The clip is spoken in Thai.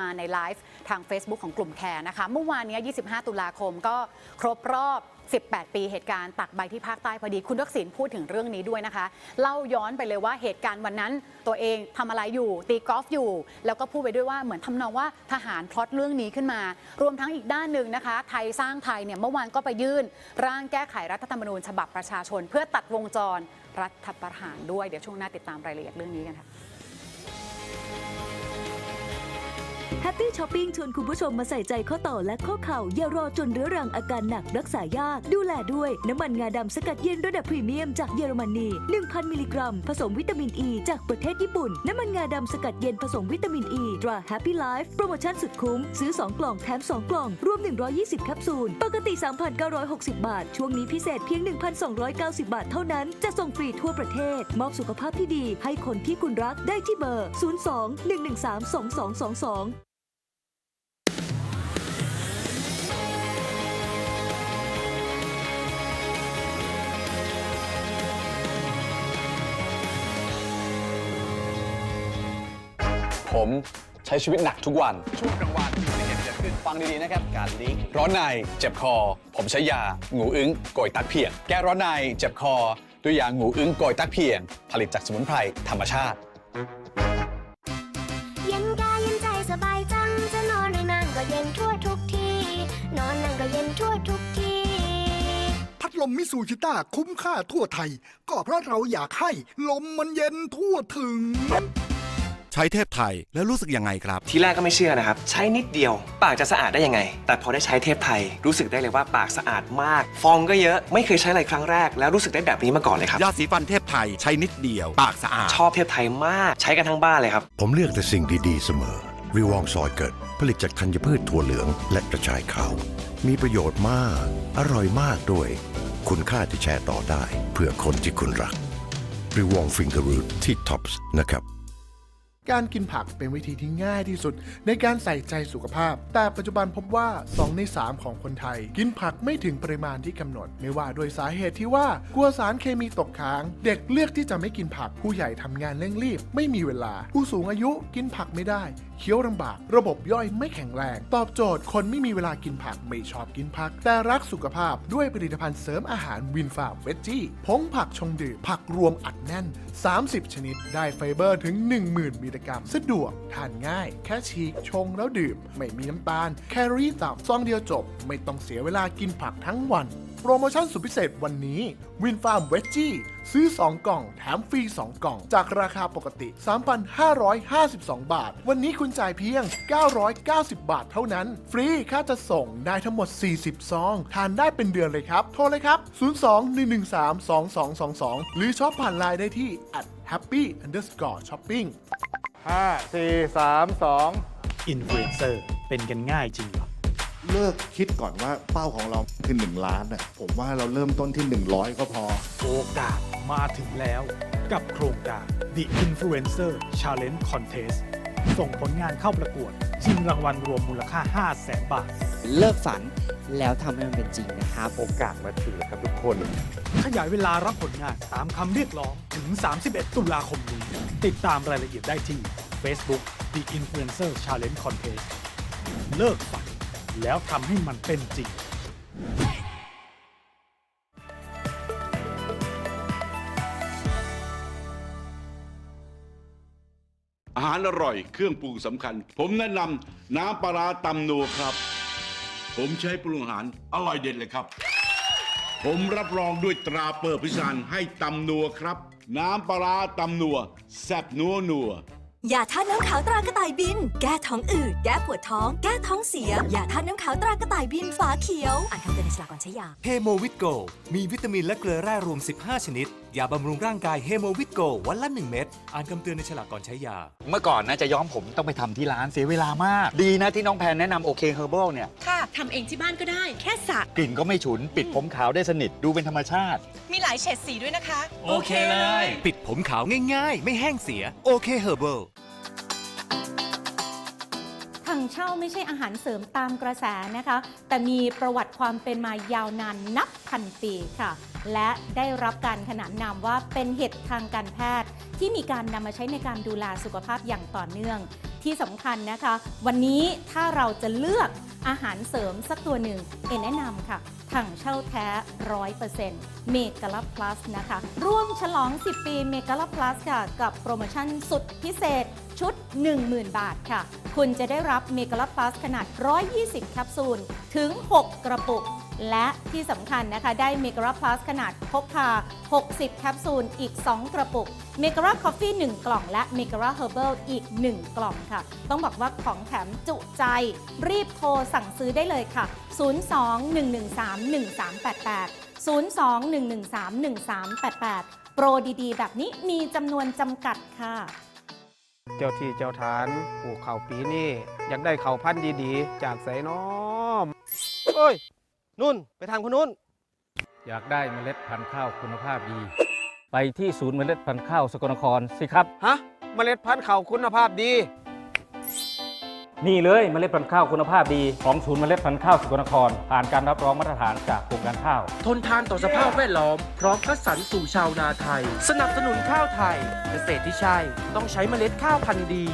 มาในไลฟ์ทาง Facebook ของกลุ่มแคร์นะคะ เมื่อวานนี้ 25 ตุลาคมก็ครบรอบ 18 ปีเหตุการณ์ตักใบที่ภาคใต้พอดี คุณทักษิณพูดถึงเรื่องนี้ด้วยนะคะ เล่าย้อนไปเลยว่าเหตุการณ์วันนั้นตัวเองทำอะไรอยู่ ตีกอล์ฟอยู่ แล้วก็พูดไปด้วยว่าเหมือนทำนองว่าทหารพล็อตเรื่องนี้ขึ้นมา รวมทั้งอีกด้านหนึ่งนะคะ ไทยสร้างไทยเนี่ยเมื่อวานก็ไปยื่น ร่างแก้ไขรัฐธรรมนูญฉบับประชาชน เพื่อตัดวงจรรัฐประหารด้วยเดี๋ยวช่วงหน้าติดตามรายละเอียดเรื่องนี้กันค่ะ แฮปปี้ช้อปปิ้งชวนคุณผู้ชมมาใส่ใจข้อต่อและข้อเข่าอย่ารอจนเรื้อรังอาการหนักรักษายาก ดูแลด้วย น้ำมันงาดำสกัดเย็นระดับพรีเมียมจากเยอรมนี 1,000 มิลลิกรัม ผสมวิตามินอ e ีจากประเทศญี่ปุ่น น้ำมันงาดำสกัดเย็นผสมวิตามินอ e ีตรา Happy Life โปรโมชั่นสุดคุ้ม ซื้อ 2 กล่องแถม 2 กล่อง รวม 120 แคปซูล ปกติ 3,960 บาท ช่วงนี้พิเศษเพียง 1,290 บาทเท่านั้น จะส่งฟรีทั่วประเทศ มอบสุขภาพที่ดี ให้คนที่คุณรักได้ที่เบอร์ 02 113 2222 ผมใช้ชีวิตหนักทุกวัน ช่วงกลางวันมีอุบัติเหตุเกิดขึ้นฟังดี ๆ นะครับ การลีกร้อนในเจ็บคอ ผมใช้ยางูอึ้งโกยตักเพียง แก้ร้อนในเจ็บคอ ด้วยยางูอึ้งโกยตักเพียง ผลิตจากสมุนไพรธรรมชาติ เย็นกายเย็นใจสบายจัง จะนอนหรือนั่งก็เย็นทั่วทุกที นอนนั่งก็เย็นทั่วทุกที พัดลมมิสูชิต้าคุ้มค่าทั่วไทย ก็เพราะเราอยากให้ลมมันเย็นทั่วถึงใช้เทพไทยแล้วรู้สึกยังไงครับ ทีแรกก็ไม่เชื่อนะครับ ใช้นิดเดียว ปากจะสะอาดได้ยังไง แต่พอได้ใช้เทพไทย รู้สึกได้เลยว่าปากสะอาดมาก ฟองก็เยอะไม่เคยใช้อะไรครั้งแรก แล้วรู้สึกได้แบบนี้มาก่อนเลยครับยาสีฟันเทพไทยใช้นิดเดียว ปากสะอาด ชอบเทพไทยมากใช้กันทั้งบ้านเลยครับ ผมเลือกแต่สิ่งดีๆเสมอวิวองซอยเกิด ผลิตจากธัญพืชถั่วเหลืองและกระชายขาวมีประโยชน์มาก อร่อยมากด้วย คุณค่าที่แชร์ต่อได้ เพื่อคนที่คุณรักวิวองฟิงเกอร์รูทที่ท็อปส์นะครับ การกินผักเป็นวิธีที่ง่ายที่สุด ในการใส่ใจสุขภาพ แต่ปัจจุบันพบว่า 2 ใน 3 ของคนไทย กินผักไม่ถึงปริมาณที่กำหนด ไม่ว่าโดวยสาเหตุที่ว่ากลัวสารเคมีตกค้าง เด็กเลือกที่จะไม่กินผักผู้ใหญ่ทำงานเร่งรีบ ไม่มีเวลา ผู้สูงอายุกินผักไม่ได้เคี้ยวลำบาก ระบบย่อยไม่แข็งแรง ตอบโจทย์คนไม่มีเวลากินผักไม่ชอบกินผัก แต่รักสุขภาพด้วยผลิตภัณฑ์เสริมอาหารวินฟาเวจจี้ผงผักชงดื่มผักรวมอัดแน่น 30 ชนิด ได้ไฟเบอร์ถึง 10,000มิลลิกรัมสะดวก ทานง่าย แค่ฉีกชงแล้วดื่ม ไม่มีน้ำตาล แคลอรี่ต่ำซองเดียวจบ ไม่ต้องเสียเวลากินผักทั้งวัน โปรโมชั่นสุดพิเศษวันนี้วินฟาร์มเวจจี้ซื้อ 2 กล่อง แถมฟรี 2 กล่อง จากราคาปกติ 3,552 บาท วันนี้คุณจ่ายเพียง 990 บาทเท่านั้น ฟรีค่าจะส่งได้ทั้งหมด 40 ซอง ทานได้เป็นเดือนเลยครับ โทรเลยครับ 02-113-2222 หรือช็อปผ่านไลน์ได้ที่ at happy underscore shopping 5 4 3 2อินฟลูเอนเซอร์เป็นกันง่ายจริงเหรอ เลิกคิดก่อนว่าเป้าของเราคือ 1 ล้านน่ะผมว่าเราเริ่มต้นที่ 100 ก็พอ โอกาสมาถึงแล้ว กับโครงการ The Influencer Challenge Contest ส่งผลงานเข้าประกวดชิงรางวัลรวมมูลค่า 5 0 0แสนบาท เลิกฝัน แล้วทำให้มันเป็นจริงนะครับ โอกาสมาถึงแล้วครับทุกคน ขยายเวลารับผลงานตามคำเรียกร้องถึง 31 ตุลาคมนี้ ติดตามรายละเอียดได้ที่ Facebook The Influencer Challenge Contest เลิกฝันแล้วทำให้มันเป็นจริงอาหารอร่อยเครื่องปรุงสำคัญ ผมแนะนำน้ำปลาร้าตำนัวครับ ผมใช้ปรุงอาหารอร่อยเด็ดเลยครับ ผมรับรองด้วยตราเปิดพิสานให้ตำนัวครับ น้ำปลาร้าตำนัวแซ่บนัวนัว ยาท่าตุน้ำขาวตรากระต่ายบิน แก้ท้องอืด แก้ปวดท้อง แก้ท้องเสีย ยาท่าตุน้ำขาวตรากระต่ายบินฝาเขียว อ่านคำเตือนในฉลากก่อนใช้ยา เฮโมวิตโก มีวิตามินและเกลือแร่รวม 15 ชนิด ยาบำรุงร่างกายเฮโมวิตโกวันละ 1 เม็ด อ่านคำเตือนในฉลากก่อนใช้ยา เมื่อก่อนนะจะย้อมผมต้องไปทำที่ร้านเสียเวลามาก ดีนะที่น้องแพนแนะนำโอเคเฮอร์เบิลเนี่ย ค่ะทำเองที่บ้านก็ได้ แค่สระกลิ่นก็ไม่ฉุน ปิดผมขาวได้สนิท ดูเป็นธรรมชาติ มีหลายเฉดสีด้วยนะคะโอเคเลยปิดผมขาวง่ายๆ ไม่แห้งเสีย โอเคเฮอร์เบิล ถังเช่าไม่ใช่อาหารเสริมตามกระแสนะคะ แต่มีประวัติความเป็นมายาวนานนับพันปีค่ะ และได้รับการขนานนามว่าเป็นเห็ดทางการแพทย์ ที่มีการนำมาใช้ในการดูแลสุขภาพอย่างต่อเนื่อง ที่สำคัญนะคะ วันนี้ถ้าเราจะเลือกอาหารเสริมสักตัวหนึ่ง เอแนะนำค่ะถังเช่าแท้ 100%เมกะลาพลัสนะคะ ร่วมฉลอง 10 ปีเมกะลาพลัสค่ะ กับโปรโมชั่นสุดพิเศษ ชุด 10,000 บาทค่ะ คุณจะได้รับเมกะลาพลัสขนาด 120 แคปซูล ถึง 6 กระปุก และที่สำคัญนะคะ ได้เมกะลาพลัสขนาดพกพา 60 แคปซูล อีก 2 กระปุก เมกะลาคอฟฟี่ 1 กล่อง และเมกะลาเฮอร์เบิลอีก 1 กล่องค่ะ ต้องบอกว่าของแถมจุใจ รีบโทรสั่งซื้อได้เลยค่ะ 02-113-1388 02-113-1388 โปรดีๆ แบบนี้มีจำนวนจำกัดค่ะ เจ้าที่เจ้าฐานปลูกข้าวปีนี้อยากได้ข้าวพันธุ์ดีๆ จากไสน้อมเอ้ยนุ่นไปทางคนนู้น อยากได้เมล็ดพันธุ์ข้าวคุณภาพดี ไปที่ศูนย์เมล็ดพันธุ์ข้าวสกลนครสิครับ ฮะเมล็ดพันธุ์ข้าวคุณภาพดี นี่เลยเมล็ดพันธุ์ข้าวคุณภาพดีของศูนย์เมล็ดพันธุ์ข้าวสกลนคร ผ่านการรับรองมาตรฐานจากกรมการข้าว ทนทานต่อสภาพแวดล้อม พร้อมคัดสรรสู่ชาวนาไทย สนับสนุนข้าวไทย เกษตรที่ใช่ ต้องใช้เมล็ดข้าวพันธุ์ดี